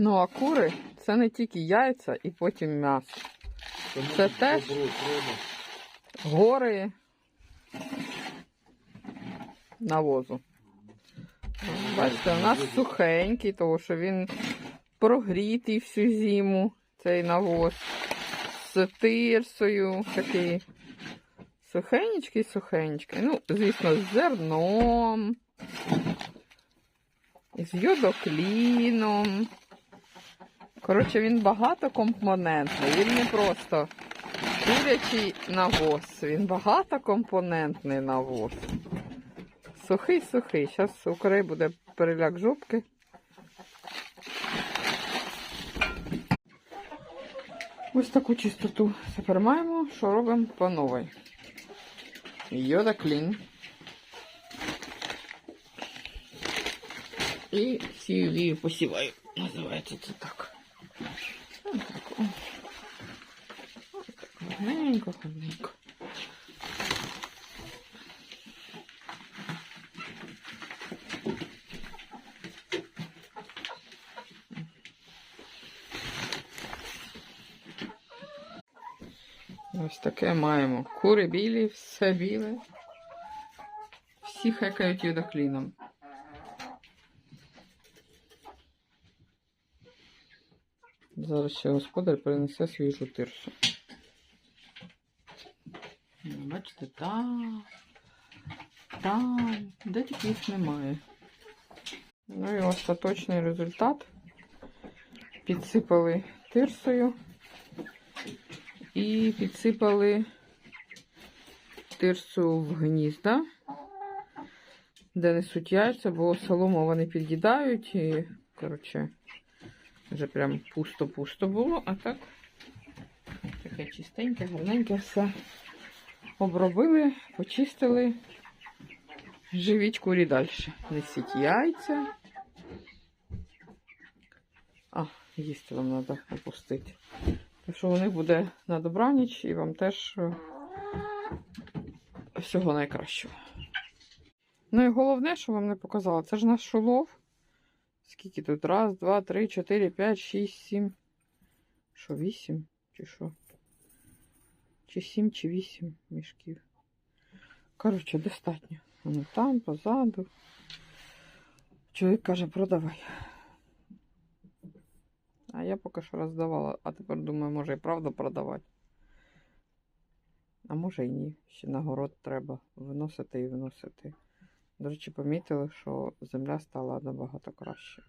Ну, а кури це не тільки яйця і потім м'ясо. Це теж? Гори навозу. Бачите, у нас сухенький, тому що він прогрітий всю зиму, цей навоз. З тирсою такий. Сухенький, сухенький. Ну, звісно, з зерном. З йодокліном. Коротше, він багатокомпонентний. Він не просто курячий навоз. Він багатокомпонентний навоз. Сухий, сухий. Зараз у корей буде переляк жопки. Ось таку чистоту тепер маємо, що робимо по новій. Йода клін. І сівію посіваю. Називається це так. Ось так. о. Ось. Ось таке маємо. Кури білі, все біле. Всі хекають йодокліном. Зараз ще господар принесе свіжу тирсу. Ну, Бачите, там, там, де тільки їх немає. Ну і остаточний результат. Підсипали тирсою і підсипали тирсу в гнізда, де несуть яйця, бо солому вони під'їдають і, коротше, вже прям пусто-пусто було, а так таке чистеньке, гарненьке все. Обробили, почистили. Живіть курі далі. Несіть яйця. А, їсти вам треба опустити. Так що у них буде на добраніч і вам теж е, всього найкращого. Ну і головне, що вам не показала, це ж наш шулов. Скільки тут? Раз, два, три, чотири, п'ять, шість, сім. Що, вісім? Чи що? Чи сім, чи вісім мішків. Коротше, достатньо. Воно там, позаду. Чоловік каже, продавай. А я поки що роздавала, а тепер думаю, може і правда продавати. А може і ні. Ще на город треба виносити і виносити. До речі, помітили, що земля стала набагато краще.